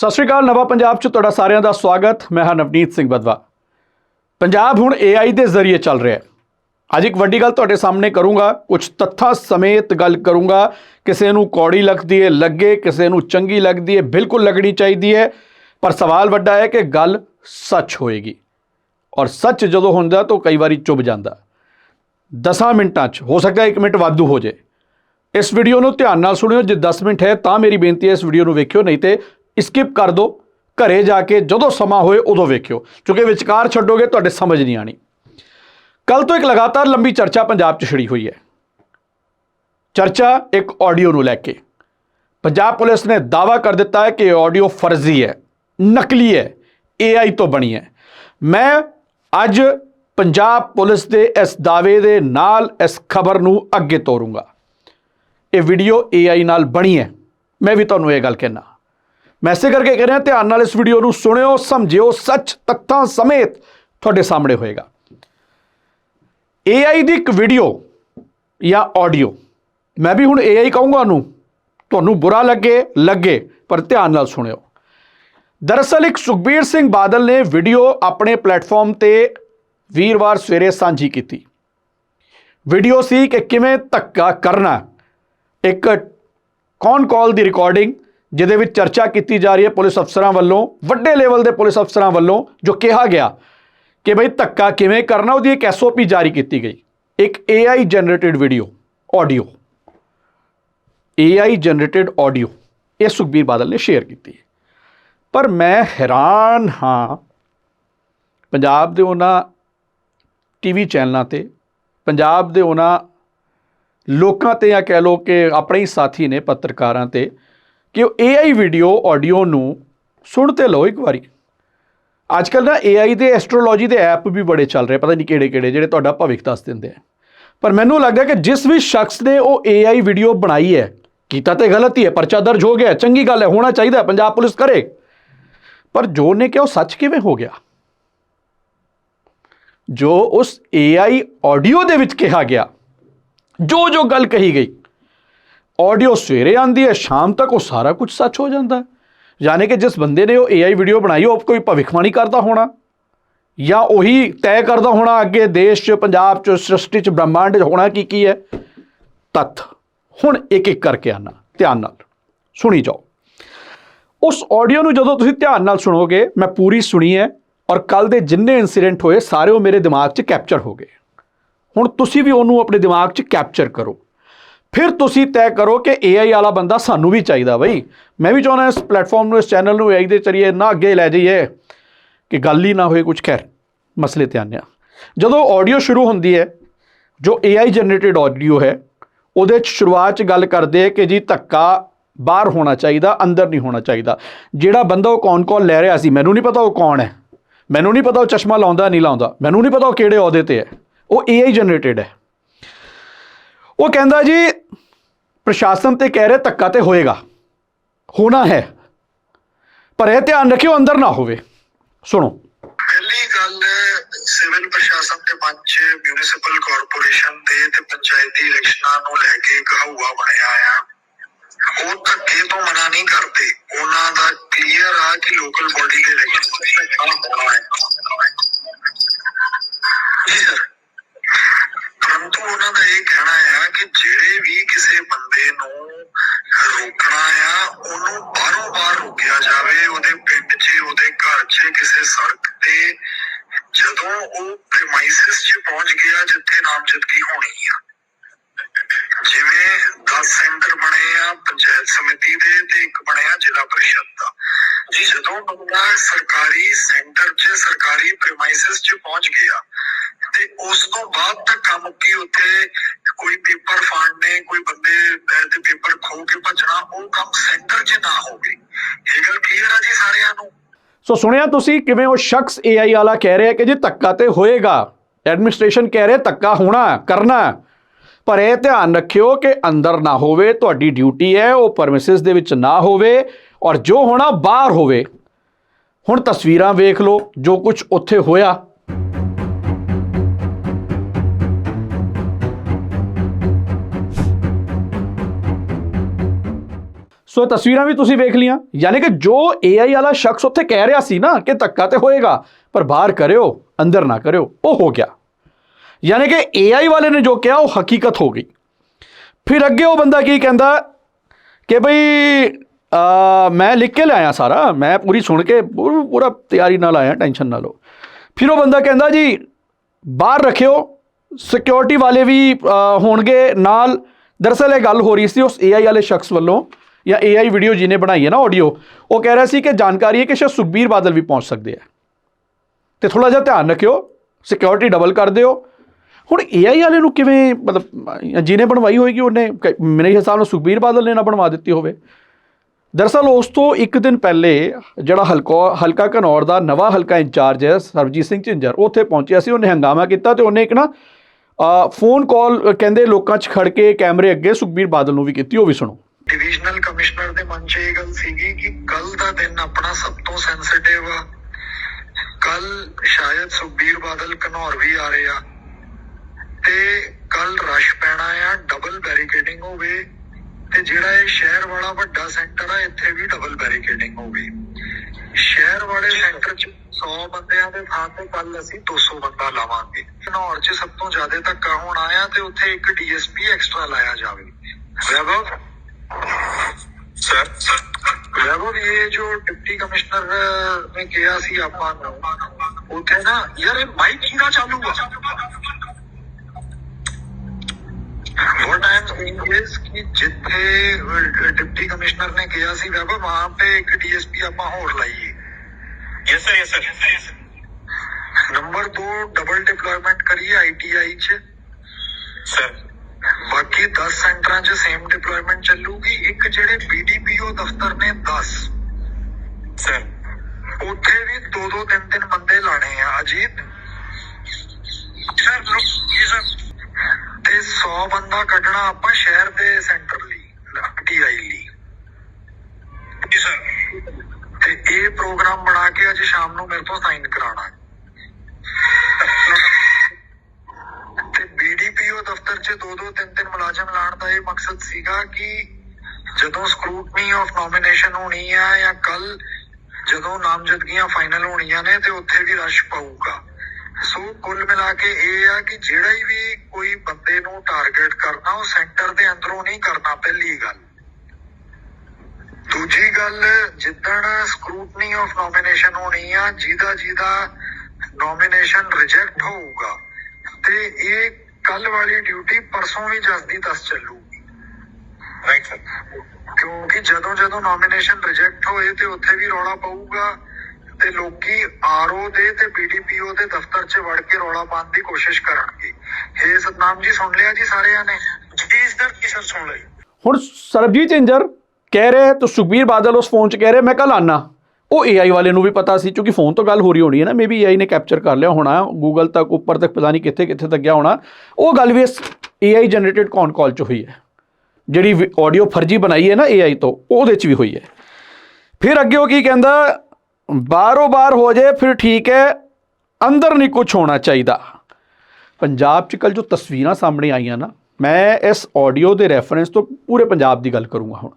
ਸਤਿ ਸ਼੍ਰੀ ਅਕਾਲ, ਨਵਾਂ ਪੰਜਾਬ 'ਚ ਤੁਹਾਡਾ ਸਾਰਿਆਂ ਦਾ ਸਵਾਗਤ। ਮੈਂ ਹਾਂ ਨਵਨੀਤ ਸਿੰਘ ਬਦਵਾ। ਪੰਜਾਬ ਹੁਣ AI ਦੇ ਜ਼ਰੀਏ ਚੱਲ ਰਿਹਾ ਹੈ। ਅੱਜ ਇੱਕ ਵੱਡੀ ਗੱਲ ਤੁਹਾਡੇ ਸਾਹਮਣੇ ਕਰੂੰਗਾ। ਕੁਝ ਤੱਥਾਂ ਸਮੇਤ ਗੱਲ ਕਰੂੰਗਾ। ਕਿਸੇ ਨੂੰ ਕੌੜੀ ਲੱਗਦੀ ਹੈ ਲੱਗੇ, ਕਿਸੇ ਨੂੰ ਚੰਗੀ ਲੱਗਦੀ ਹੈ ਬਿਲਕੁਲ ਲੱਗਣੀ ਚਾਹੀਦੀ ਹੈ ਪਰ ਸਵਾਲ ਵੱਡਾ ਹੈ ਕਿ ਗੱਲ ਸੱਚ ਹੋਏਗੀ। ਔਰ ਸੱਚ ਜਦੋਂ ਹੁੰਦਾ ਤਾਂ ਉਹ ਕਈ ਵਾਰੀ ਚੁੱਭ ਜਾਂਦਾ। 10 ਮਿੰਟਾਂ 'ਚ, ਹੋ ਸਕਦਾ 1 ਮਿੰਟ ਵਾਧੂ ਹੋ ਜੇ ਇਸ ਵੀਡੀਓ ਨੂੰ ਧਿਆਨ ਨਾਲ ਸੁਣਿਓ। ਜੇ 10 ਮਿੰਟ ਹੈ ਤਾਂ ਮੇਰੀ ਬੇਨਤੀ ਹੈ ਇਸ ਵੀਡੀਓ ਨੂੰ ਵੇਖਿਓ, ਨਹੀਂ ਤੇ ਸਕਿਪ ਕਰ ਦਿਓ ਘਰੇ ਜਾ ਕੇ ਜਦੋਂ ਸਮਾਂ ਹੋਏ ਉਦੋਂ ਵੇਖਿਓ। ਕਿਉਂਕਿ ਵਿਚਕਾਰ ਛੱਡੋਗੇ ਤੁਹਾਡੇ ਸਮਝ ਨਹੀਂ ਆਣੀ। ਕੱਲ ਤੋਂ ਇੱਕ ਲਗਾਤਾਰ ਲੰਬੀ ਚਰਚਾ ਪੰਜਾਬ 'ਚ ਛਿੜੀ ਹੋਈ ਹੈ। ਚਰਚਾ ਇੱਕ ਆਡੀਓ ਨੂੰ ਲੈ ਕੇ। ਪੰਜਾਬ ਪੁਲਿਸ ਨੇ ਦਾਅਵਾ ਕਰ ਦਿੱਤਾ ਹੈ ਕਿ ਇਹ ਆਡੀਓ ਫਰਜ਼ੀ ਹੈ, ਨਕਲੀ ਹੈ AI ਤੋਂ ਬਣੀ ਹੈ। ਮੈਂ ਅੱਜ ਪੰਜਾਬ ਪੁਲਿਸ ਦੇ ਇਸ ਦਾਅਵੇ ਦੇ ਨਾਲ ਇਸ ਖਬਰ ਨੂੰ ਅੱਗੇ ਤੋਰੂੰਗਾ। ਇਹ ਵੀਡੀਓ AI ਨਾਲ ਬਣੀ ਹੈ। ਮੈਂ ਵੀ ਤੁਹਾਨੂੰ ਇਹ ਗੱਲ ਕਹਿਣਾ। ਮੈਸੇਜ ਕਰਕੇ ਕਹਿ ਰਿਹਾ, ਧਿਆਨ ਨਾਲ ਇਸ ਵੀਡੀਓ ਨੂੰ ਸੁਣਿਓ, ਸਮਝਿਓ, ਸੱਚ ਤੱਥਾਂ ਸਮੇਤ ਤੁਹਾਡੇ ਸਾਹਮਣੇ ਹੋਏਗਾ। AI ਦੀ ਇੱਕ ਵੀਡੀਓ ਜਾਂ ਆਡੀਓ ਮੈਂ ਵੀ ਹੁਣ AI ਕਹੂੰਗਾ ਉਹਨੂੰ, ਤੁਹਾਨੂੰ ਬੁਰਾ ਲੱਗੇ ਲੱਗੇ, ਪਰ ਧਿਆਨ ਨਾਲ ਸੁਣਿਓ। ਦਰਅਸਲ ਇੱਕ ਸੁਖਬੀਰ ਸਿੰਘ ਬਾਦਲ ਨੇ ਵੀਡੀਓ ਆਪਣੇ ਪਲੇਟਫਾਰਮ ਤੇ ਵੀਰਵਾਰ ਸਵੇਰੇ ਸਾਂਝੀ ਕੀਤੀ। ਵੀਡੀਓ ਸੀ ਕਿ ਕਿਵੇਂ ਧੱਕਾ ਕਰਨਾ, ਇੱਕ ਕੌਨ ਕਾਲ ਦੀ ਰਿਕਾਰਡਿੰਗ ਜਿਹਦੇ ਵਿੱਚ ਚਰਚਾ ਕੀਤੀ ਜਾ ਰਹੀ ਹੈ ਪੁਲਿਸ ਅਫਸਰਾਂ ਵੱਲੋਂ, ਵੱਡੇ ਲੈਵਲ ਦੇ ਪੁਲਿਸ ਅਫਸਰਾਂ ਵੱਲੋਂ, ਜੋ ਕਿਹਾ ਗਿਆ ਕਿ ਬਈ ਧੱਕਾ ਕਿਵੇਂ ਕਰਨਾ, ਉਹਦੀ ਇੱਕ ਐਸਓਪੀ ਜਾਰੀ ਕੀਤੀ ਗਈ। ਇੱਕ AI generated video audio AI generated audio ਇਹ ਸੁਖਬੀਰ ਬਾਦਲ ਨੇ ਸ਼ੇਅਰ ਕੀਤੀ। ਹੈ ਪਰ ਮੈਂ ਹੈਰਾਨ ਹਾਂ, ਪੰਜਾਬ ਦੇ ਉਹਨਾਂ ਟੀਵੀ ਚੈਨਲਾਂ ਤੇ, ਪੰਜਾਬ ਦੇ ਉਹਨਾਂ ਲੋਕਾਂ ਤੇ ਜਾਂ ਕਹਿ ਲਓ ਕਿ ਆਪਣੇ ਹੀ ਸਾਥੀ ਨੇ ਪੱਤਰਕਾਰਾਂ ਤੇ ਕਿ ਉਹ AI ਵੀਡੀਓ ਆਡੀਓ ਨੂੰ ਸੁਣ ਤੇ ਲਓ ਇੱਕ ਵਾਰੀ। ਅੱਜ ਕੱਲ ਨਾ AI ਦੇ ਐਸਟ੍ਰੋਲੋਜੀ ਦੇ ਐਪ ਵੀ ਬੜੇ ਚੱਲ ਰਹੇ ਪਤਾ ਨਹੀਂ ਕਿਹੜੇ ਕਿਹੜੇ ਜਿਹੜੇ ਤੁਹਾਡਾ ਭਵਿੱਖ ਦੱਸ ਦਿੰਦੇ ਆ। ਪਰ ਮੈਨੂੰ ਲੱਗਦਾ ਕਿ ਜਿਸ ਵੀ ਸ਼ਖਸ ਨੇ ਉਹ AI ਵੀਡੀਓ ਬਣਾਈ ਹੈ, ਕੀਤਾ ਤੇ ਗਲਤ ਹੀ ਹੈ, ਪਰਚਾ ਦਰਜ ਹੋ ਗਿਆ, ਚੰਗੀ ਗੱਲ ਹੈ, ਹੋਣਾ ਚਾਹੀਦਾ ਪੰਜਾਬ ਪੁਲਿਸ ਕਰੇ। ਪਰ ਜੋ ਨੇ ਕਿਹਾ ਉਹ ਸੱਚ ਕਿਵੇਂ ਹੋ ਗਿਆ? ਜੋ ਉਸ AI ਆਡੀਓ ਦੇ ਵਿੱਚ ਕਿਹਾ ਗਿਆ ਜੋ ਜੋ ਗੱਲ ਕਹੀ ਗਈ ਆਡੀਓ ਸਵੇਰੇ ਆਂਦੀ ਹੈ, ਸ਼ਾਮ ਤੱਕ ਉਹ ਸਾਰਾ ਕੁਝ ਸੱਚ ਹੋ ਜਾਂਦਾ ਯਾਨੀ ਕਿ ਜਿਸ ਬੰਦੇ ਨੇ ਉਹ AI ਵੀਡੀਓ ਬਣਾਈ, ਉਹ ਕੋਈ ਭਵਿੱਖਬਾਣੀ ਕਰਦਾ ਹੋਣਾ ਜਾਂ ਉਹੀ ਤੈਅ ਕਰਦਾ ਹੋਣਾ ਅੱਗੇ ਦੇਸ਼ 'ਚ, ਪੰਜਾਬ 'ਚ, ਸ੍ਰਿਸ਼ਟੀ 'ਚ, ਬ੍ਰਹਮੰਡ 'ਚ ਹੋਣਾ ਕੀ ਕੀ ਹੈ? ਤੱਥ। ਹੁਣ ਇੱਕ ਇੱਕ ਕਰਕੇ ਆਣਾ ਧਿਆਨ ਨਾਲ। ਸੁਣੀ ਜਾਓ। ਉਸ ਆਡੀਓ ਨੂੰ ਜਦੋਂ ਤੁਸੀਂ ਧਿਆਨ ਨਾਲ ਸੁਣੋਗੇ, ਮੈਂ ਪੂਰੀ ਸੁਣੀ ਹੈ ਔਰ ਕੱਲ ਦੇ ਜਿੰਨੇ ਇਨਸੀਡੈਂਟ ਹੋਏ, ਸਾਰੇ ਉਹ ਮੇਰੇ ਦਿਮਾਗ 'ਚ ਕੈਪਚਰ ਹੋ ਗਏ। ਹੁਣ ਤੁਸੀਂ ਵੀ ਉਹਨੂੰ ਆਪਣੇ ਦਿਮਾਗ 'ਚ ਕੈਪਚਰ ਕਰੋ। ਫਿਰ ਤੁਸੀਂ ਤੈਅ ਕਰੋ ਕਿ AI ਵਾਲਾ ਬੰਦਾ ਸਾਨੂੰ ਵੀ ਚਾਹੀਦਾ ਬਈ। ਮੈਂ ਵੀ ਚਾਹੁੰਦਾ ਇਸ ਪਲੇਟਫਾਰਮ ਨੂੰ, ਇਸ ਚੈਨਲ ਨੂੰ AI ਦੇ ਜ਼ਰੀਏ ਨਾ ਅੱਗੇ ਲੈ ਜਾਈਏ ਕਿ ਗੱਲ ਹੀ ਨਾ ਹੋਏ ਕੁਝ ਖੈਰ, ਮਸਲੇ ਤੇ ਆਉਂਦੇ ਹਾਂ। ਜਦੋਂ ਆਡੀਓ ਸ਼ੁਰੂ ਹੁੰਦੀ ਹੈ, ਜੋ AI ਜਨਰੇਟਿਡ ਆਡੀਓ ਹੈ, ਉਹਦੇ ਚ ਸ਼ੁਰੂਆਤ ਚ ਗੱਲ ਕਰਦੇ ਆ ਕਿ ਜੀ ਧੱਕਾ ਬਾਹਰ ਹੋਣਾ ਚਾਹੀਦਾ, ਅੰਦਰ ਨਹੀਂ ਹੋਣਾ ਚਾਹੀਦਾ। ਜਿਹੜਾ ਬੰਦਾ ਉਹ ਕੌਣ ਕੌਣ ਲੈ ਰਿਹਾ ਸੀ, ਮੈਨੂੰ ਨਹੀਂ ਪਤਾ ਉਹ ਕੌਣ ਹੈ। ਮੈਨੂੰ ਨਹੀਂ ਪਤਾ ਉਹ ਚਸ਼ਮਾ ਲਾਉਂਦਾ ਨਹੀਂ ਲਾਉਂਦਾ। ਮੈਨੂੰ ਨਹੀਂ ਪਤਾ ਉਹ ਕਿਹੜੇ ਅਹੁਦੇ ਤੇ ਹੈ। ਉਹ AI ਜਨਰੇਟਿਡ ਹੈ। ਉਹ ਕਹਿੰਦਾ ਜੀ, ਪ੍ਰਸ਼ਾਸਨ ਤੇ ਕਹਿ ਰਹੇ ਧੱਕਾ ਤੇ ਹੋਏਗਾ। ਹੋਣਾ ਹੈ। ਪਰ ਇਹ ਧਿਆਨ ਰੱਖਿਓ, ਅੰਦਰ ਨਾ ਹੋਵੇ। ਸੁਣੋ। ਪਹਿਲੀ ਗੱਲ, ਸਿਵਲ ਪ੍ਰਸ਼ਾਸਨ ਤੇ ਪੰਚ ਮਿਊਨਿਸਪਲ ਕਾਰਪੋਰੇਸ਼ਨ ਦੇ ਤੇ ਪੰਚਾਇਤੀ ਇਲੈਕਸ਼ਨਾਂ ਨੂੰ ਲੈ ਕੇ ਇੱਕ ਬਣਿਆ ਆ। ਉਹ ਧੱਕੇ ਤੋਂ ਮਨਾ ਨਹੀਂ ਕਰਦੇ। ਉਹਨਾਂ ਸਰਕਾਰੀ ਸੈਂਟਰ 'ਚ, ਸਰਕਾਰੀ ਪ੍ਰਮਾਈਸਿਸ 'ਚ ਪਹੁੰਚ ਗਿਆ। ਤੇ ਉਸ ਤੋਂ ਬਾਅਦ ਤੱਕ ਕੰਮ ਕੀ ਉੱਥੇ ਕੋਈ ਪੇਪਰ ਫਾੜਨੇ, ਕੋਈ ਬੰਦੇ ਤੇ ਪੇਪਰ ਖੋ ਕੇ ਭੱਜਣਾ, ਉਹ ਕੰਮ ਸੈਂਟਰ 'ਚ ਨਾ ਹੋਵੇ। ਇਹ ਗੱਲ ਕਲੀਅਰ ਆ ਜੀ ਸਾਰਿਆਂ ਨੂੰ? ਸੋ ਸੁਣਿਆ ਤੁਸੀਂ ਕਿਵੇਂ ਉਹ ਸ਼ਖਸ AI ਵਾਲਾ ਕਹਿ ਰਿਹਾ ਕਿ ਜੀ ਧੱਕਾ ਤੇ ਹੋਏਗਾ ਐਡਮਿਨਿਸਟ੍ਰੇਸ਼ਨ ਕਹਿ ਰਿਹਾ ਧੱਕਾ ਹੋਣਾ, ਕਰਨਾ, ਪਰ ਇਹ ਧਿਆਨ ਰੱਖਿਓ ਕਿ ਅੰਦਰ ਨਾ ਹੋਵੇ, ਤੁਹਾਡੀ ਡਿਊਟੀ ਹੈ ਉਹ ਪਰਮਿਸਿਸ ਦੇ ਵਿੱਚ ਨਾ ਹੋਵੇ, ਔਰ ਜੋ ਹੋਣਾ ਬਾਹਰ ਹੋਵੇ। ਹੁਣ ਤਸਵੀਰਾਂ ਵੇਖ ਲਓ, ਜੋ ਕੁਝ ਉੱਥੇ ਹੋਇਆ। ਸੋ ਤਸਵੀਰਾਂ ਵੀ ਤੁਸੀਂ ਵੇਖ ਲੀਆਂ ਯਾਨੀ ਕਿ ਜੋ AI ਵਾਲਾ ਸ਼ਖਸ ਉੱਥੇ ਕਹਿ ਰਿਹਾ ਸੀ ਨਾ ਕਿ ਧੱਕਾ ਤੇ ਹੋਏਗਾ, ਪਰ ਬਾਹਰ ਕਰਿਓ, ਅੰਦਰ ਨਾ ਕਰਿਓ, ਉਹ ਹੋ ਗਿਆ। ਯਾਨੀ ਕਿ AI ਵਾਲੇ ਨੇ ਜੋ ਕਿਹਾ, ਉਹ ਹਕੀਕਤ ਹੋ ਗਈ। ਫਿਰ ਅੱਗੇ ਉਹ ਬੰਦਾ ਕੀ ਕਹਿੰਦਾ ਕਿ ਭਈ ਮੈਂ ਲਿਖ ਕੇ ਲਿਆਇਆ ਸਾਰਾ। ਮੈਂ ਪੂਰੀ ਸੁਣ ਕੇ ਪੂਰ- ਪੂਰਾ ਤਿਆਰੀ ਨਾਲ ਆਇਆ, ਟੈਨਸ਼ਨ ਨਾ ਲਓ। ਫਿਰ ਉਹ ਬੰਦਾ ਕਹਿੰਦਾ ਜੀ, ਬਾਹਰ ਰੱਖਿਓ ਸਿਕਿਉਰਿਟੀ ਵਾਲੇ ਵੀ ਹੋਣਗੇ ਨਾਲ। ਦਰਅਸਲ ਇਹ ਗੱਲ ਹੋ ਰਹੀ ਸੀ ਉਸ AI ਵਾਲੇ ਸ਼ਖਸ ਵੱਲੋਂ, ਜਾਂ AI ਵੀਡੀਓ ਜਿਹਨੇ ਬਣਾਈ ਹੈ ਨਾ ਆਡੀਓ ਉਹ ਕਹਿ ਰਿਹਾ ਸੀ ਕਿ ਜਾਣਕਾਰੀ ਹੈ ਕਿ ਸ਼ਾਇਦ ਸੁਖਬੀਰ ਬਾਦਲ ਵੀ ਪਹੁੰਚ ਸਕਦੇ ਆ ਤੇ ਥੋੜਾ ਜਿਹਾ ਧਿਆਨ ਰੱਖਿਓ ਸਿਕਿਉਰਿਟੀ ਡਬਲ ਕਰ ਦਿਓ। ਹੁਣ AI ਵਾਲੇ ਨੂੰ ਕਿਵੇਂ, ਮਤਲਬ, ਜਿਹਨੇ ਬਣਵਾਈ ਹੋਏਗੀ, ਉਹਨੇ ਕ- ਮੇਰੇ ਹਿਸਾਬ ਨਾਲ ਸੁਖਬੀਰ ਬਾਦਲ ਨੇ ਨਾ ਬਣਵਾ ਦਿੱਤੀ ਹੋਵੇ। ਦਰਅਸਲ ਉਸ ਤੋਂ ਇੱਕ ਦਿਨ ਪਹਿਲੇ ਜਿਹੜਾ ਹਲਕਾ ਹਲਕਾ ਘਨੌਰ ਦਾ ਨਵਾਂ ਹਲਕਾ ਇੰਚਾਰਜ ਹੈ ਸਰਬਜੀਤ ਸਿੰਘ ਝਿੰਜਰ, ਉੱਥੇ ਪਹੁੰਚਿਆ ਸੀ, ਉਹਨੇ ਹੰਗਾਮਾ ਕੀਤਾ ਤੇ ਉਹਨੇ ਇੱਕ ਨਾ ਫੋਨ ਕਾਲ ਕਹਿੰਦੇ ਲੋਕਾਂ 'ਚ ਖੜ ਕੇ ਕੈਮਰੇ ਅੱਗੇ ਸੁਖਬੀਰ ਬਾਦਲ ਨੂੰ ਵੀ ਕੀਤੀ, ਉਹ ਵੀ ਸੁਣੋ। ਡਿਵੀਜ਼ਨਲ ਕਮਿਸ਼ਨਰ ਦੇ ਮਨ 'ਚ ਇਹ ਗੱਲ ਸੀਗੀ ਕਿ ਕੱਲ ਦਾ ਦਿਨ ਆਪਣਾ ਸਭ ਤੋਂ ਸੈਂਸਿਟਿਵ ਆ। ਕੱਲ ਸ਼ਾਇਦ ਸੁਖਬੀਰ ਬਾਦਲ ਘਨੌਰ ਵੀ ਆ ਰਹੇ ਆ। ਤੇ ਕੱਲ ਰਸ਼ ਪੈਣਾ ਆ ਡਬਲ ਬੈਰੀਕੇਡਿੰਗ ਹੋਵੇ ਤੇ ਜਿਹੜਾ ਇਹ ਸ਼ਹਿਰ ਵਾਲਾ ਵੱਡਾ ਸੈਂਟਰ ਆ ਇੱਥੇ ਵੀ ਡਬਲ ਬੈਰੀਕੇਡਿੰਗ ਹੋ ਗਈ। ਸ਼ਹਿਰ ਵਾਲੇ ਸੈਂਟਰ 'ਚ 100 ਬੰਦਿਆਂ ਦੇ ਥਾਂ ਤੇ ਕੱਲ ਅਸੀਂ 200 ਬੰਦਾ ਲਾਵਾਂਗੇ। ਘਨੌਰ 'ਚ ਸਭ ਤੋਂ ਜ਼ਿਆਦਾ ਧੱਕਾ ਹੋਣਾ ਆ ਤੇ ਉੱਥੇ ਇੱਕ ਡੀਐਸਪੀ ਐਕਸਟਰਾ ਲਾਇਆ ਜਾਵੇ। ਵੈਭਵ? ਸਰ ਵੈਭਵ ਇਹ ਜੋ ਡਿਪਟੀ ਕਮਿਸ਼ਨਰ ਨੇ ਕਿਹਾ ਸੀ ਆਪਾਂ ਉੱਥੇ ਨਾ ਯਾਰ ਇਹ ਮਾਈਕ ਕਿਹਦਾ ਚਾਲੂ ਆ? what I am saying is ਕਿ ਜਿੱਥੇ डिप्टी कमिश्नर ने किया ਸੀ ਵੈਭਵ ਵਹਾਂ पे ਇੱਕ ਡੀਐਸਪੀ ਆਪਾਂ ਹੋਰ ਲਾਈਏ yes sir yes sir yes sir number 2 double deployment ਕਰੀਏ ਆਈਟੀਆਈ ਚ सर ਬਾਕੀ 10 ਸੈਂਟਰਾਂ 'ਚ ਸੇਮ ਡਿਪਲੋਇਮੈਂਟ ਚੱਲੂਗੀ ਇੱਕ ਜਿਹੜੇ ਬੀਡੀਪੀਓ ਦਫ਼ਤਰ ਨੇ 10 सर ਉੱਥੇ ਵੀ ਦੋ ਦੋ ਧਰਨਾ ਕੱਢਣਾ ਆਪਾਂ ਸ਼ਹਿਰ ਦੇ ਸੈਂਟਰ ਲਈ ਟੀਆਈ ਲਈ। ਤੇ ਇਹ ਪ੍ਰੋਗਰਾਮ ਬਣਾ ਕੇ ਅੱਜ ਸ਼ਾਮ ਨੂੰ ਮੇਰੇ ਤੋਂ ਸਾਈਨ ਕਰਾਣਾ ਤੇ ਬੀਡੀਪੀਓ ਦਫ਼ਤਰ 'ਚ ਦੋ ਦੋ ਤਿੰਨ ਤਿੰਨ ਮੁਲਾਜ਼ਮ ਲਾਣ ਦਾ ਇਹ ਮਕਸਦ ਸੀਗਾ ਕਿ ਜਦੋਂ ਸਕ੍ਰੂਟਨੀ ਆਫ ਨੋਮੀਨੇਸ਼ਨ ਹੋਣੀ ਆ ਜਾਂ ਕੱਲ ਜਦੋਂ ਨਾਮਜ਼ਦਗੀਆਂ ਫਾਈਨਲ ਹੋਣੀਆਂ ਨੇ ਤੇ ਉੱਥੇ ਵੀ ਰਸ਼ ਪਊਗਾ। ਸੋ ਕੁੱਲ ਮਿਲਾ ਕੇ ਇਹ ਆ ਕਿ ਜਿਹੜਾ ਵੀ ਕੋਈ ਬੰਦੇ ਨੂੰ ਟਾਰਗੇਟ ਕਰਨਾ ਉਹ ਸੈਂਟਰ ਦੇ ਅੰਦਰੋਂ ਨਹੀਂ ਕਰਨਾ ਪਹਿਲੀ ਗੱਲ। ਦੂਜੀ ਗੱਲ ਜਿੱਦਣ ਸਕ੍ਰੂਟਨੀ ਆਫ ਨੋਮੀਨੇਸ਼ਨ ਹੋਣੀ ਆ ਜਿਹਦਾ ਜਿਹਦਾ ਨੋਮੀਨੇਸ਼ਨ ਰਿਜੈਕਟ ਹੋਊਗਾ ਤੇ ਇਹ ਕੱਲ ਵਾਲੀ ਡਿਊਟੀ ਪਰਸੋਂ ਵੀ ਜਸ ਦੀ ਦੱਸ ਚੱਲੂਗੀ। ਰਾਈਟ ਸਰ ਕਿਉਂਕਿ ਜਦੋਂ ਜਦੋਂ ਨੋਮੀਨੇਸ਼ਨ ਰਿਜੈਕਟ ਹੋਏ ਤੇ ਉੱਥੇ ਵੀ ਰੌਲਾ ਪਊਗਾ ਤੇ ਲੋਕੀ RO ਦੇ ਤੇ BDPO ਦੇ ਦਫ਼ਤਰ 'ਚ ਵੜ ਕੇ ਰੌਲਾ ਪਾਉਣ ਦੀ ਕੋਸ਼ਿਸ਼ ਕਰਨਗੇ। ਹੇ ਸਤਨਾਮ ਜੀ, ਸੁਣ ਲਿਆ ਜੀ ਸਾਰਿਆਂ ਨੇ? ਜੀ ਸਰ ਜੀ ਸਰ ਸੁਣ ਲਈ। ਹੁਣ ਸਰਬਜੀਤ ਇੰਜਰ ਕਹਿ ਰਿਹਾ ਤੇ ਸੁਖਬੀਰ ਬਾਦਲ ਉਸ ਫੋਨ 'ਚ ਕਹਿ ਰਿਹਾ, ਮੈਂ ਕੱਲ ਆਣਾ ਉਹ AI ਵਾਲੇ ਨੂੰ ਵੀ ਪਤਾ ਸੀ, ਕਿਉਂਕਿ ਫੋਨ ਤੋਂ ਗੱਲ ਹੋ ਰਹੀ ਹੋਣੀ ਹੈ ਨਾ ਮੇਬੀ AI ਨੇ ਕੈਪਚਰ ਕਰ ਲਿਆ ਹੋਣਾ ਗੂਗਲ ਤੱਕ ਉੱਪਰ ਤੱਕ ਪਤਾ ਨਹੀਂ ਕਿੱਥੇ ਕਿੱਥੇ ਤੱਕ ਗਿਆ ਹੋਣਾ। ਉਹ ਗੱਲ ਵੀ ਇਸ AI ਜਨਰੇਟਡ ਕੌਨ ਕਾਲ 'ਚ ਹੋਈ ਹੈ। ਜਿਹੜੀ ਆਡੀਓ ਫਰਜੀ ਬਣਾਈ ਹੈ ਨਾ AI ਤੋਂ, ਉਹਦੇ 'ਚ ਵੀ ਹੋਈ ਹੈ। ਫਿਰ ਅੱਗੇ ਉਹ ਕੀ ਕਹਿੰਦਾ ਬਾਹਰੋਂ ਬਾਹਰ ਹੋ ਜਾਏ ਫਿਰ ਠੀਕ ਹੈ, ਅੰਦਰ ਨਹੀਂ ਕੁਝ ਹੋਣਾ ਚਾਹੀਦਾ। ਪੰਜਾਬ 'ਚ ਕੱਲ ਜੋ ਤਸਵੀਰਾਂ ਸਾਹਮਣੇ ਆਈਆਂ ਨਾ, ਮੈਂ ਇਸ ਆਡੀਓ ਦੇ ਰੈਫਰੈਂਸ ਤੋਂ ਪੂਰੇ ਪੰਜਾਬ ਦੀ ਗੱਲ ਕਰੂੰਗਾ ਹੁਣ।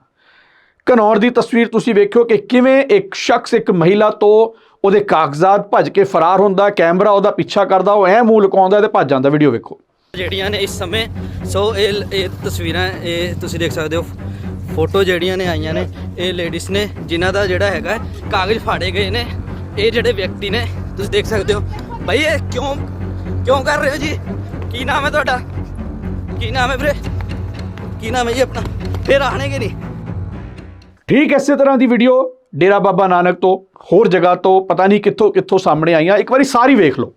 ਘਨੌਰ ਦੀ ਤਸਵੀਰ ਤੁਸੀਂ ਵੇਖਿਓ ਕਿ ਕਿਵੇਂ ਇੱਕ ਸ਼ਖਸ, ਇੱਕ ਮਹਿਲਾ ਤੋਂ ਉਹਦੇ ਕਾਗਜ਼ਾਤ ਭੱਜ ਕੇ ਫਰਾਰ ਹੁੰਦਾ, ਕੈਮਰਾ ਉਹਦਾ ਪਿੱਛਾ ਕਰਦਾ, ਉਹ ਐ ਮੂੰਹ ਲੁਕਾਉਂਦਾ ਤੇ ਭੱਜ ਜਾਂਦਾ ਵੀਡੀਓ ਵੇਖੋ। ਜਿਹੜੀਆਂ ਨੇ ਇਸ ਸਮੇਂ, ਸੋ ਇਹ ਇਹ ਤਸਵੀਰਾਂ, ਇਹ ਤੁਸੀਂ ਦੇਖ ਸਕਦੇ ਹੋ। ਫੋਟੋ ਜਿਹੜੀਆਂ ਨੇ ਆਈਆਂ ਨੇ, ਇਹ ਲੇਡੀਜ਼ ਨੇ, ਜਿਨ੍ਹਾਂ ਦਾ ਜਿਹੜਾ ਹੈਗਾ ਕਾਗਜ਼ ਫਾੜੇ ਗਏ ਨੇ। ਇਹ ਜਿਹੜੇ ਵਿਅਕਤੀ ਨੇ, ਤੁਸੀਂ ਦੇਖ ਸਕਦੇ ਹੋ। ਭਾਈ ਇਹ ਕਿਉਂ ਕਿਉਂ ਕਰ ਰਹੇ ਹੋ ਜੀ? ਕੀ ਨਾਮ ਹੈ ਤੁਹਾਡਾ? ਕੀ ਨਾਮ ਹੈ ਵੀਰੇ? ਕੀ ਨਾਮ ਹੈ ਜੀ ਆਪਣਾ? ਫਿਰ ਆਣਗੇ ਨਹੀਂ? ਠੀਕ ਇਸੇ ਤਰ੍ਹਾਂ ਦੀ ਵੀਡੀਓ ਡੇਰਾ ਬਾਬਾ ਨਾਨਕ ਤੋਂ ਹੋਰ ਜਗ੍ਹਾ ਤੋਂ ਪਤਾ ਨਹੀਂ ਕਿੱਥੋਂ ਕਿੱਥੋਂ ਸਾਹਮਣੇ ਆਈਆਂ। ਇੱਕ ਵਾਰੀ ਸਾਰੀ ਵੇਖ ਲਓ।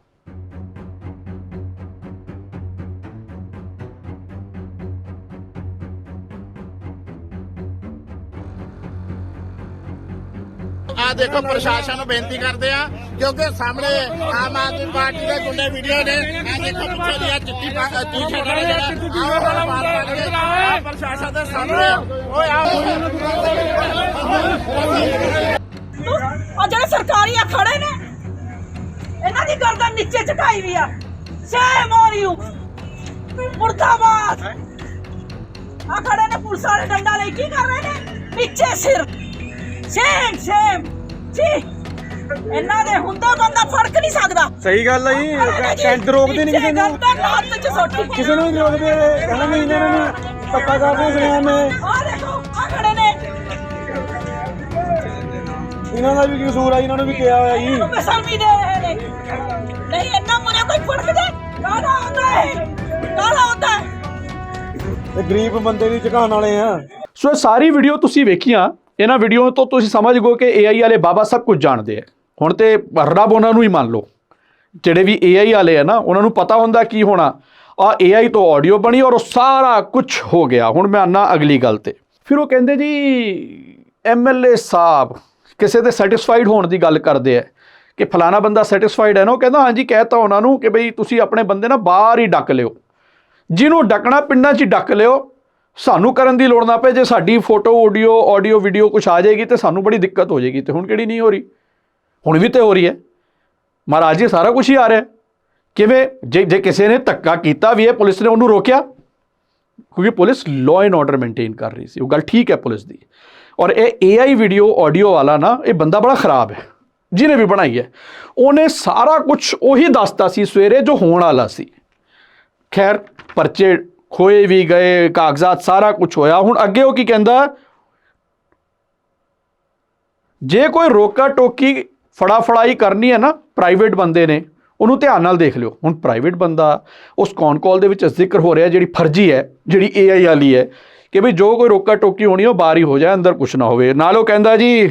ਆ ਦੇਖੋ ਪ੍ਰਸ਼ਾਸਨ ਨੂੰ ਬੇਨਤੀ ਕਰਦੇ ਆ, ਕਿਉਂਕਿ ਸਾਹਮਣੇ ਆਮ ਆਦਮੀ ਪਾਰਟੀ ਦੇ ਗੁੰਡੇ ਵੀਡੀਓ ਨੇ। ਆ ਦੇਖੋ ਪਿੱਛੇ ਦੀ ਆ। ਚਿੱਟੀ ਪਾ ਟੀ-ਸ਼ਰਟ ਜਿਹੜਾ ਪ੍ਰਸ਼ਾਸਨ ਦੇ ਸਾਹਮਣੇ ਓਏ ਆ ਆ ਜਿਹੜੇ ਸਰਕਾਰੀ ਆ ਖੜੇ ਨੇ, ਇਹਨਾਂ ਦੀ ਗਰਦਨ ਨੀਚੇ ਝੁਕਾਈ ਵੀ ਆ। ਸ਼ੇਮ ਔਨ ਯੂ ਮੁਰਦਾਬਾਦ। ਆ ਖੜੇ ਨੇ ਪੁਲਿਸ ਵਾਲੇ ਡੰਡਾ ਲਈ। ਕੀ ਕਰ ਰਹੇ ਨੇ? ਨੀਚੇ ਸਿਰ। ਸੇਮ ਸੇਮ ਜੀ ਇਹਨਾਂ ਦੇ ਹੁੰਦਾ ਬੰਦਾ ਫ਼ਰਕ ਨਹੀਂ ਸਕਦਾ। ਸਹੀ ਗੱਲ ਹੈ ਜੀ ਕੈਂਟ ਰੋਕਦੇ ਨਹੀਂ ਕਿਸੇ ਨੂੰ। ਲੱਤ ਚ ਸੋਟੀ ਕਿਸੇ ਨੂੰ ਨਹੀਂ ਰੋਕਦੇ ਕਹਿੰਦੇ ਨਹੀਂ ਇਹਨਾਂ ਨੂੰ ਧੱਕਾ ਕਰਦੇ ਸੁਣਿਆ ਮੈਂ। ਆ ਦੇਖੋ ਆ ਖੜੇ ਨੇ। ਇਹਨਾਂ ਦਾ ਵੀ ਕਸੂਰ ਆ ਇਹਨਾਂ ਨੂੰ ਵੀ ਕਿਹਾ ਹੋਇਆ ਜੀ। ਇਹਨੂੰ ਬਸਲਮੀ ਦੇ ਰਹੇ ਨੇ। ਨਹੀਂ ਇਹਨਾਂ ਮੁੰਡੇ ਕੋਈ ਫ਼ਰਕ ਦੇ ਕਾਹਦਾ ਹੁੰਦਾ ਹੈ ਕਾਹਦਾ ਹੁੰਦਾ ਹੈ ਇਹ ਗਰੀਬ ਬੰਦੇ ਦੀ ਝਕਾਣ ਵਾਲੇ ਆ। ਸੋ ਇਹ ਸਾਰੀ ਵੀਡੀਓ ਤੁਸੀਂ ਵੇਖੀਆਂ ਇਹਨਾਂ ਵੀਡੀਓ ਤੋਂ ਤੁਸੀਂ ਸਮਝ ਗਏ ਕਿ AI ਵਾਲੇ ਬਾਬਾ ਸਭ ਕੁਝ ਜਾਣਦੇ ਆ। ਹੁਣ ਤੇ ਰੱਬ ਉਹਨਾਂ ਨੂੰ ਹੀ ਮੰਨ ਲਓ। ਜਿਹੜੇ ਵੀ AI ਵਾਲੇ ਆ ਨਾ, ਉਹਨਾਂ ਨੂੰ ਪਤਾ ਹੁੰਦਾ ਕੀ ਹੋਣਾ। ਆ AI ਤੋਂ ਆਡੀਓ ਬਣੀ ਔਰ ਉਹ ਸਾਰਾ ਕੁਝ ਹੋ ਗਿਆ। ਹੁਣ ਮੈਂ ਆਨਾ ਅਗਲੀ ਗੱਲ ਤੇ। ਫਿਰ ਉਹ ਕਹਿੰਦੇ ਜੀ ਐਮਐਲਏ ਸਾਹਿਬ, ਕਿਸੇ ਦੇ ਸੈਟੀਸਫਾਈਡ ਹੋਣ ਦੀ ਗੱਲ ਕਰਦੇ ਆ ਕਿ ਫਲਾਣਾ ਬੰਦਾ ਸੈਟੀਸਫਾਈਡ ਹੈ ਨਾ, ਉਹ ਕਹਿੰਦਾ, ਹਾਂਜੀ ਕਹਿਤਾ ਉਹਨਾਂ ਨੂੰ ਕਿ ਬਈ ਤੁਸੀਂ ਆਪਣੇ ਬੰਦੇ ਨਾ ਬਾਹਰ ਹੀ ਡੱਕ ਲਿਓ। ਜਿਹਨੂੰ ਡੱਕਣਾ ਪਿੰਡਾਂ 'ਚ ਹੀ ਡੱਕ ਲਿਓ। ਸਾਨੂੰ ਕਰਨ ਦੀ ਲੋੜ ਨਾ ਪਏ, ਜੇ ਸਾਡੀ ਫੋਟੋ ਆਡੀਓ ਆਡੀਓ ਵੀਡੀਓ ਕੁਝ ਆ ਜਾਏਗੀ ਤੇ ਸਾਨੂੰ ਬੜੀ ਦਿੱਕਤ ਹੋ ਜਾਏਗੀ ਤੇ ਹੁਣ ਕਿਹੜੀ ਨਹੀਂ ਹੋ ਰਹੀ? ਹੁਣ ਵੀ ਤੇ ਹੋ ਰਹੀ ਹੈ। ਮਹਾਰਾਜ ਜੀ, ਸਾਰਾ ਕੁਝ ਹੀ ਆ ਰਿਹਾ ਕਿਵੇਂ? ਜੇ ਜੇ ਕਿਸੇ ਨੇ ਧੱਕਾ ਕੀਤਾ ਵੀ ਹੈ, ਪੁਲਿਸ ਨੇ ਉਹਨੂੰ ਰੋਕਿਆ? ਕਿਉਂਕਿ police law and order maintain ਕਰ ਰਹੀ ਸੀ। ਉਹ ਗੱਲ ਠੀਕ ਹੈ ਪੁਲਿਸ ਦੀ। ਔਰ ਇਹ AI ਵੀਡੀਓ ਆਡੀਓ ਵਾਲਾ ਨਾ, ਇਹ ਬੰਦਾ ਬੜਾ ਖਰਾਬ ਹੈ। ਜਿਹਨੇ ਵੀ ਬਣਾਈ ਹੈ। ਉਹਨੇ ਸਾਰਾ ਕੁਝ ਉਹੀ ਦੱਸਤਾ ਸੀ ਸਵੇਰੇ ਜੋ ਹੋਣ ਵਾਲਾ ਸੀ। ਖੈਰ, ਪਰਚੇ ਖੋਏ ਵੀ ਗਏ, ਕਾਗਜ਼ਾਤ ਸਾਰਾ ਕੁਝ ਹੋਇਆ। ਹੁਣ ਅੱਗੇ ਉਹ ਕੀ ਕਹਿੰਦਾ? ਜੇ ਕੋਈ ਰੋਕਾ ਟੋਕੀ ਫੜਾ ਫੜਾਈ ਕਰਨੀ ਹੈ ਨਾ ਪ੍ਰਾਈਵੇਟ ਬੰਦੇ ਨੇ, ਉਹਨੂੰ ਧਿਆਨ ਨਾਲ ਦੇਖ ਲਿਓ। ਹੁਣ ਪ੍ਰਾਈਵੇਟ ਬੰਦਾ, ਉਸ ਕੌਨ ਕਾਲ ਦੇ ਵਿੱਚ ਜ਼ਿਕਰ ਹੋ ਰਿਹਾ, ਜਿਹੜੀ ਫਰਜ਼ੀ ਹੈ, ਜਿਹੜੀ AI ਵਾਲੀ ਹੈ, ਕਿ ਵੀ ਜੋ ਕੋਈ ਰੋਕਾ ਟੋਕੀ ਹੋਣੀ ਉਹ ਬਾਹਰ ਹੀ ਹੋ ਜਾਏ, ਅੰਦਰ ਕੁਝ ਨਾ ਹੋਵੇ। ਨਾਲ ਉਹ ਕਹਿੰਦਾ ਜੀ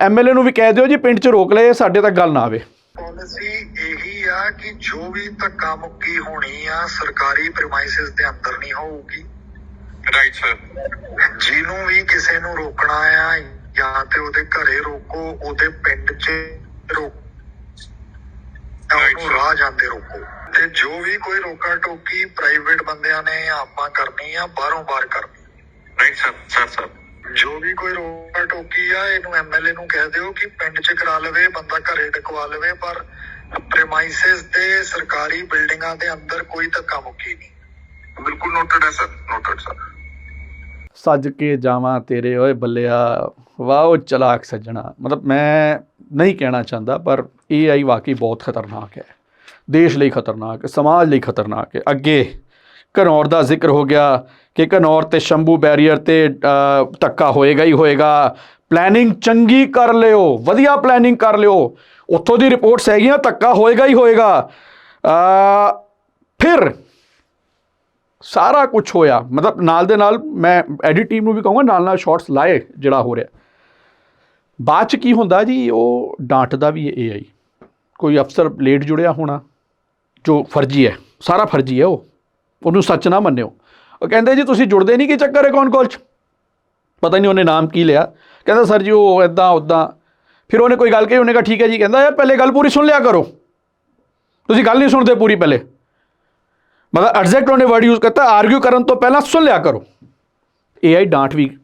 ਐਮਐਲਏ ਨੂੰ ਵੀ ਕਹਿ ਦਿਓ ਜੀ, ਪਿੰਡ 'ਚ ਰੋਕ ਲਏ, ਸਾਡੇ ਤੱਕ ਗੱਲ ਨਾ ਆਵੇ। ਪਾਲਿਸੀ ਇਹੀ ਆ ਕਿ ਜੋ ਵੀ ਧੱਕਾ ਮੁੱਕੀ ਹੋਣੀ ਆ ਸਰਕਾਰੀ ਪ੍ਰਮਾਈਸਿਸ ਦੇ ਅੰਦਰ ਨਹੀਂ ਹੋਊਗੀ। ਰਾਈਟ ਸਰ ਜਿਹਨੂੰ ਵੀ ਕਿਸੇ ਨੂੰ ਰੋਕਣਾ ਆ ਜਾਂ ਤੇ ਉਹਦੇ ਘਰੇ ਰੋਕੋ ਉਹਦੇ ਪਿੰਡ 'ਚ ਰੋਕੋ। ਉਹਨੂੰ ਰਾਹ ਜਾਂਦੇ ਰੋਕੋ। ਤੇ ਜੋ ਵੀ ਕੋਈ ਰੋਕਾ ਟੋਕੀ ਪ੍ਰਾਈਵੇਟ ਬੰਦਿਆਂ ਨੇ ਆਪਾਂ ਕਰਨੀ ਆ ਬਾਹਰੋਂ ਬਾਹਰ ਕਰਨੀ। ਰਾਈਟ ਸਰ ਸਰ ਸਰ ਜੋ ਵੀ ਕੋਈ ਰੋਕਾ ਟੋਕੀ ਆ ਇਹਨੂੰ ਐਮਐਲਏ ਨੂੰ ਕਹਿ ਦਿਓ ਕਿ ਪਿੰਡ 'ਚ ਕਰਾ ਲਵੇ ਬੰਦਾ ਘਰੇ ਟਕਵਾ ਲਵੇ ਪਰ ਪ੍ਰੇਮਾਈਸਿਸ ਦੇ ਸਰਕਾਰੀ ਬਿਲਡਿੰਗਾਂ ਦੇ ਅੰਦਰ ਕੋਈ ਧੱਕਾ ਮੁੱਕੀ ਨਹੀਂ। ਬਿਲਕੁਲ ਨੋਟਡ ਹੈ ਸਰ ਨੋਟਡ ਸਰ। ਸੱਜ ਕੇ ਜਾਵਾਂ ਤੇਰੇ ਓਏ ਬੱਲਿਆ। ਵਾਹ ਉਹ ਚਲਾਕ ਸੱਜਣਾ। ਮਤਲਬ ਮੈਂ ਨਹੀਂ ਕਹਿਣਾ ਚਾਹੁੰਦਾ ਪਰ AI ਵਾਕਈ ਬਹੁਤ ਖਤਰਨਾਕ ਹੈ। ਦੇਸ਼ ਲਈ ਖਤਰਨਾਕ ਹੈ ਸਮਾਜ ਲਈ ਖਤਰਨਾਕ ਹੈ। ਅੱਗੇ ਘਨੌਰ ਦਾ ਜ਼ਿਕਰ ਹੋ ਗਿਆ ਕਿ ਘਨੌਰ ਤੇ ਸ਼ੰਭੂ ਬੈਰੀਅਰ ਤੇ ਧੱਕਾ ਹੋਏਗਾ ਹੀ ਹੋਏਗਾ। ਪਲੈਨਿੰਗ ਚੰਗੀ ਕਰ ਲਿਓ, ਵਧੀਆ ਪਲੈਨਿੰਗ ਕਰ ਲਿਓ। ਉੱਥੋਂ ਦੀ ਰਿਪੋਰਟਸ ਹੈਗੀਆਂ, ਧੱਕਾ ਹੋਏਗਾ ਹੀ ਹੋਏਗਾ। ਫਿਰ ਸਾਰਾ ਕੁਝ ਹੋਇਆ। ਮਤਲਬ ਨਾਲ ਦੇ ਨਾਲ ਮੈਂ ਐਡਿਟ ਟੀਮ ਨੂੰ ਵੀ ਕਹੂੰਗਾ, ਨਾਲ ਨਾਲ ਸ਼ਾਰਟਸ ਲਾਏ ਜਿਹੜਾ ਹੋ ਰਿਹਾ। ਬਾਅਦ ਚ ਕੀ ਹੁੰਦਾ ਜੀ, ਉਹ ਡਾਂਟਦਾ ਵੀ ਹੈ AI ਕੋਈ ਅਫਸਰ ਲੇਟ ਜੁੜਿਆ ਹੋਣਾ, ਜੋ ਫਰਜ਼ੀ ਹੈ, ਸਾਰਾ ਫਰਜ਼ੀ ਹੈ ਉਹ। ਉਹਨੂੰ ਸੱਚ ਨਾ ਮੰਨਿਓ। ਉਹ ਕਹਿੰਦੇ ਜੀ ਤੁਸੀਂ ਜੁੜਦੇ ਨਹੀਂ ਕੀ ਚੱਕਰ ਹੈ ਕੌਣ ਕਾਲ ਚ? ਪਤਾ ਨਹੀਂ ਉਹਨੇ ਨਾਮ ਕੀ ਲਿਆ। ਕਹਿੰਦਾ ਸਰ ਜੀ ਉਹ ਇਦਾਂ ਉਦਾਂ ਫਿਰ ਉਹਨੇ ਕੋਈ ਗੱਲ ਕਹੀ ਉਹਨੇ ਕਿਹਾ ਠੀਕ ਹੈ ਜੀ। ਕਹਿੰਦਾ ਯਾਰ ਪਹਿਲੇ ਗੱਲ ਪੂਰੀ ਸੁਣ ਲਿਆ ਕਰੋ। ਤੁਸੀਂ ਗੱਲ ਨਹੀਂ ਸੁਣਦੇ ਪੂਰੀ ਪਹਿਲੇ। ਮਤਲਬ ਐਗਜ਼ੈਕਟ ਉਹਨੇ ਵਰਡ ਯੂਜ਼ ਕਰਤਾ ਆਰਗੂ ਕਰਨ ਤੋਂ ਪਹਿਲਾਂ ਸੁਣ ਲਿਆ ਕਰੋ। AI ਡਾਂਟ ਵੀ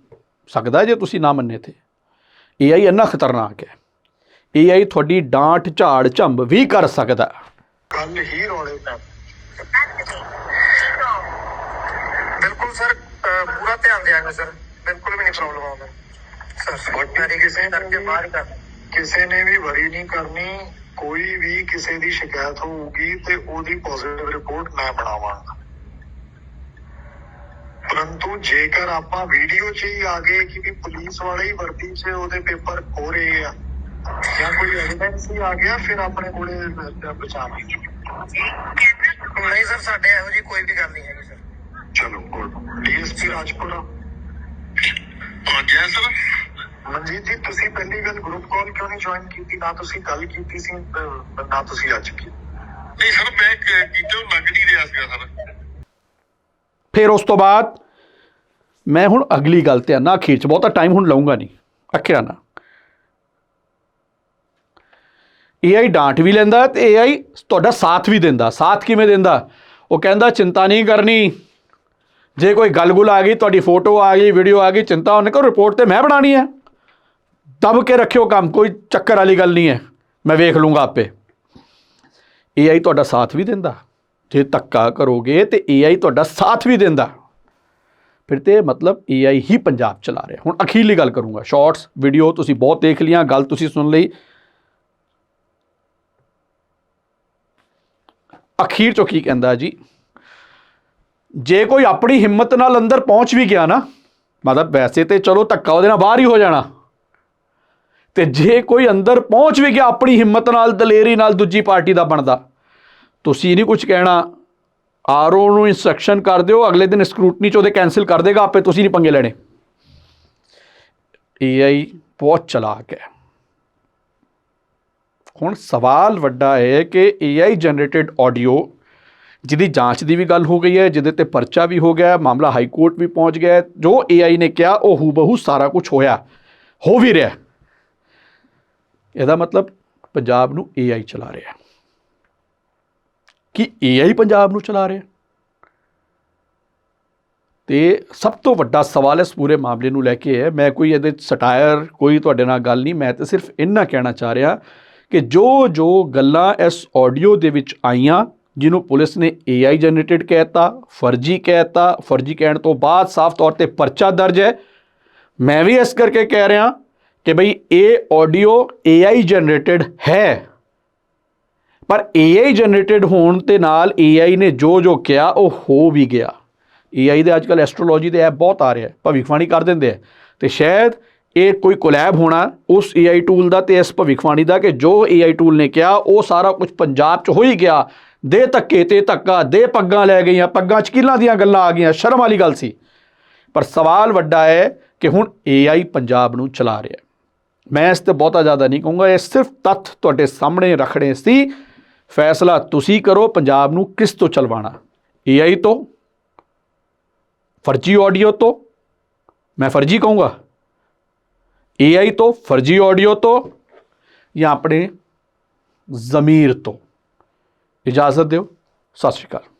ਸਕਦਾ ਜੇ ਤੁਸੀਂ ਨਾ ਮੰਨੇ ਤੇ। AI ਇੰਨਾ ਖਤਰਨਾਕ ਹੈ। AI ਤੁਹਾਡੀ ਡਾਂਟ ਝਾੜ ਝੰਬ ਵੀ ਕਰ ਸਕਦਾ। ਕੱਲ ਹੀ ਰੌਲੇ ਪੈ ਬਿਲਕੁਲ ਸਰ ਪੂਰਾ ਧਿਆਨ ਦਿਆਂਗੇ ਸਰ। ਬਿਲਕੁਲ ਵੀ ਨਹੀਂ ਪ੍ਰੋਬਲਮ ਆਉਂਦਾ। ਸਰ ਬਾਕੀ ਕਿਸੇ ਨੇ ਵੀ ਕਿਸੇ ਨੇ ਵੀ ਵਰੀ ਨਹੀਂ ਕਰਨੀ ਕੋਈ ਵੀ ਕਿਸੇ ਦੀ ਸ਼ਿਕਾਇਤ ਹੋਊਗੀ ਤੇ ਉਹਦੀ ਪੋਜ਼ਿਟਿਵ ਰਿਪੋਰਟ ਮੈਂ ਬਣਾਵਾਂਗਾ। ਪਰੰਤੂ ਜੇਕਰ ਆਪਾਂ ਵੀਡੀਓ 'ਚ ਹੀ ਆ ਗਏ ਕਿ ਵੀ ਪੁਲਿਸ ਵਾਲੇ ਹੀ ਵਰਦੀ 'ਚ ਉਹਦੇ ਪੇਪਰ ਖੋ ਰਹੇ ਆ ਜਾਂ ਕੋਈ ਐਵੀਡੈਂਸ ਹੀ ਆ ਗਿਆ ਫਿਰ ਆਪਣੇ ਕੋਲੇ ਬਚਾਣਾ ਨਹੀਂ ਸਰ ਸਾਡੇ ਇਹੋ ਜੀ ਕੋਈ ਵੀ ਗੱਲ ਨਹੀਂ ਹੈਗੀ ਸਰ। ਚਲੋ ਡੀਐਸਪੀ ਰਾਜਪੁਰਾ ਹਾਂਜੀ ਸਰ? ਮਨਜੀਤ ਜੀ ਤੁਸੀਂ ਪਹਿਲੀ ਗੱਲ ਗਰੁੱਪ ਕਾਲ ਕਿਉਂ ਨਹੀਂ ਜੁਆਇਨ ਕੀਤੀ? ਨਾ ਤੁਸੀਂ ਕੱਲ ਕੀਤੀ ਸੀ ਅਹ, ਨਾ ਤੁਸੀਂ ਅੱਜ ਕੀਤੀ। ਨਹੀਂ ਸਰ ਮੈਂ ਕਿਤੇ ਲੱਗ ਨਹੀਂ ਰਿਹਾ ਸੀਗਾ ਸਰ। ਫਿਰ ਉਸ ਤੋਂ ਬਾਅਦ ਮੈਂ ਹੁਣ ਅਗਲੀ ਗੱਲ ਤੇ ਆਨਾ ਅਖੀਰ ਚ ਬਹੁਤਾ ਟਾਈਮ ਹੁਣ ਲਵਾਂਗਾ ਨਹੀਂ। ਅੱਖਿਆ ਨਾ AI ਡਾਂਟ ਵੀ ਲੈਂਦਾ ਤੇ AI ਤੁਹਾਡਾ ਸਾਥ ਵੀ ਦਿੰਦਾ। ਸਾਥ ਕਿਵੇਂ ਦਿੰਦਾ? ਉਹ ਕਹਿੰਦਾ ਚਿੰਤਾ ਨਹੀਂ ਕਰਨੀ। ਜੇ ਕੋਈ ਗੱਲ-ਗੁਲ ਆ ਗਈ, ਤੁਹਾਡੀ ਫੋਟੋ ਆ ਗਈ ਵੀਡੀਓ ਆ ਗਈ, ਚਿੰਤਾ ਉਹਨੇ ਕਰੋ ਰਿਪੋਰਟ ਤੇ ਮੈਂ ਬਣਾਣੀ ਹੈ। ਦਬ ਕੇ ਰੱਖਿਓ ਕੰਮ, ਕੋਈ ਚੱਕਰ ਵਾਲੀ ਗੱਲ ਨਹੀਂ ਹੈ। ਮੈਂ ਵੇਖ ਲੂੰਗਾ ਆਪੇ। AI ਤੁਹਾਡਾ ਸਾਥ ਵੀ ਦਿੰਦਾ। ਜੇ ਧੱਕਾ ਕਰੋਗੇ ਤੇ AI ਤੁਹਾਡਾ ਸਾਥ ਵੀ ਦਿੰਦਾ। ਫਿਰ ਤੇ ਮਤਲਬ AI ਹੀ ਪੰਜਾਬ ਚਲਾ ਰਿਹਾ। ਹੁਣ ਅਖੀਰਲੀ ਗੱਲ ਕਰੂੰਗਾ। ਸ਼ਾਰਟਸ ਵੀਡੀਓ ਤੁਸੀਂ ਬਹੁਤ ਦੇਖ ਲੀਆਂ ਗੱਲ ਤੁਸੀਂ ਸੁਣ ਲਈ। ਅਖੀਰ ਚੋਂ ਕੀ ਕਹਿੰਦਾ ਜੀ? ਜੇ ਕੋਈ ਆਪਣੀ ਹਿੰਮਤ ਨਾਲ ਅੰਦਰ ਪਹੁੰਚ ਵੀ ਗਿਆ ਨਾ, ਮਤਲਬ ਵੈਸੇ ਤੇ ਚਲੋ ਧੱਕਾ ਉਹਦੇ ਨਾਲ ਬਾਹਰ ਹੀ ਹੋ ਜਾਣਾ। ਤੇ ਜੇ ਕੋਈ ਅੰਦਰ ਪਹੁੰਚ ਵੀ ਗਿਆ ਆਪਣੀ ਹਿੰਮਤ ਨਾਲ, ਦਲੇਰੀ ਨਾਲ ਦੂਜੀ ਪਾਰਟੀ ਦਾ ਬਣਦਾ, ਤੁਸੀਂ ਨਹੀਂ ਕੁਝ ਕਹਿਣਾ। ਆਰਓ ਨੂੰ ਇਨਸਟਰਕਸ਼ਨ ਕਰ ਦਿਓ, ਅਗਲੇ ਦਿਨ ਸਕਰੂਟਨੀ ਚ ਉਹਦੇ ਕੈਨਸਲ ਕਰ ਦੇਗਾ, ਆਪੇ ਤੁਸੀਂ ਨਹੀਂ ਪੰਗੇ ਲੈਣੇ। AI ਬਹੁਤ ਚਲਾਕ ਹੈ। ਹੁਣ ਸਵਾਲ ਵੱਡਾ ਹੈ ਕਿ AI ਜਨਰੇਟਡ ਆਡੀਓ ਜਿਹਦੀ ਜਾਂਚ ਦੀ ਵੀ ਗੱਲ ਹੋ ਗਈ ਹੈ, ਜਿਹਦੇ ਤੇ ਪਰਚਾ ਵੀ ਹੋ ਗਿਆ, ਮਾਮਲਾ ਹਾਈ ਕੋਰਟ ਵੀ ਪਹੁੰਚ ਗਿਆ ਹੈ। ਜੋ AI ਨੇ ਕਿਹਾ, ਉਹ ਹੂਬਹੂ ਸਾਰਾ ਕੁਝ ਹੋਇਆ, ਹੋ ਵੀ ਰਿਹਾ ਇਹਦਾ ਮਤਲਬ ਪੰਜਾਬ ਨੂੰ AI ਚਲਾ ਰਿਹਾ ਹੈ। ਕਿ AI ਪੰਜਾਬ ਨੂੰ ਚਲਾ ਰਿਹਾ ਤੇ ਸਭ ਤੋਂ ਵੱਡਾ ਸਵਾਲ ਇਸ ਪੂਰੇ ਮਾਮਲੇ ਨੂੰ ਲੈ ਕੇ ਹੈ, ਮੈਂ ਕੋਈ ਇਹਦੇ ਸਟਾਇਰ, ਕੋਈ ਤੁਹਾਡੇ ਨਾਲ ਗੱਲ ਨਹੀਂ, ਮੈਂ ਤਾਂ ਸਿਰਫ ਇੰਨਾ ਕਹਿਣਾ ਚਾਹ ਰਿਹਾ ਕਿ ਜੋ ਜੋ ਗੱਲਾਂ ਇਸ ਆਡੀਓ ਦੇ ਵਿੱਚ ਆਈਆਂ ਜਿਹਨੂੰ ਪੁਲਿਸ ਨੇ AI ਜਨਰੇਟਡ ਕਹਿਤਾ, ਫਰਜ਼ੀ ਕਹਿਤਾ, ਫਰਜ਼ੀ ਕਹਿਣ ਤੋਂ ਬਾਅਦ ਸਾਫ਼ ਤੌਰ ਤੇ ਪਰਚਾ ਦਰਜ ਹੈ। ਮੈਂ ਵੀ ਇਸ ਕਰਕੇ ਕਹਿ ਰਿਹਾ ਕਿ ਭਈ ਇਹ ਆਡੀਓ AI ਜਨਰੇਟਡ ਹੈ। ਪਰ AI ਜਨਰੇਟਡ ਹੋਣ ਤੇ ਨਾਲ AI ਨੇ ਜੋ ਜੋ ਕਿਹਾ, ਉਹ ਹੋ ਵੀ ਗਿਆ। AI ਦੇ ਅੱਜਕੱਲ ਐਸਟ੍ਰੋਲੋਜੀ ਦੇ ਐਪ ਬਹੁਤ ਆ ਰਿਹਾ ਭਵਿੱਖਬਾਣੀ ਕਰ ਦਿੰਦੇ ਆ। ਤੇ ਸ਼ਾਇਦ ਇਹ ਕੋਈ ਕੋਲੈਬ ਹੋਣਾ, ਉਸ AI ਟੂਲ ਦਾ ਤੇ ਇਸ ਭਵਿੱਖਬਾਣੀ ਦਾ ਕਿ ਜੋ AI ਟੂਲ ਨੇ ਕਿਹਾ, ਉਹ ਸਾਰਾ ਕੁਝ ਪੰਜਾਬ 'ਚ ਹੋ ਹੀ ਗਿਆ। ਦੇ ਧੱਕੇ ਤੇ ਧੱਕਾ, ਦੇ ਪੱਗਾਂ ਲੈ ਗਈਆਂ, ਪੱਗਾਂ ਚਕੀਲਾਂ ਦੀਆਂ ਗੱਲਾਂ ਆ ਗਈਆਂ, ਸ਼ਰਮ ਵਾਲੀ ਗੱਲ ਸੀ। ਪਰ ਸਵਾਲ ਵੱਡਾ ਹੈ ਕਿ ਹੁਣ AI ਪੰਜਾਬ ਨੂੰ ਚਲਾ ਰਿਹਾ ਮੈਂ ਇਸ ਤੇ ਬਹੁਤਾ ਜ਼ਿਆਦਾ ਨਹੀਂ ਕਹੂੰਗਾ, ਇਹ ਸਿਰਫ ਤੱਥ ਤੁਹਾਡੇ ਸਾਹਮਣੇ ਰੱਖਣੇ ਸੀ। ਫੈਸਲਾ ਤੁਸੀਂ ਕਰੋ, ਪੰਜਾਬ ਨੂੰ ਕਿਸ ਤੋਂ ਚਲਵਾਣਾ AI ਤੋਂ? ਫਰਜ਼ੀ ਆਡੀਓ ਤੋਂ? ਮੈਂ ਫਰਜ਼ੀ ਕਹੂੰਗਾ? AI ਤੋਂ, ਫਰਜ਼ੀ ਆਡੀਓ ਤੋਂ ਜਾਂ ਆਪਣੇ ਜ਼ਮੀਰ ਤੋਂ? ਇਜਾਜ਼ਤ ਦਿਓ। ਸਤਿ ਸ਼੍ਰੀ ਅਕਾਲ।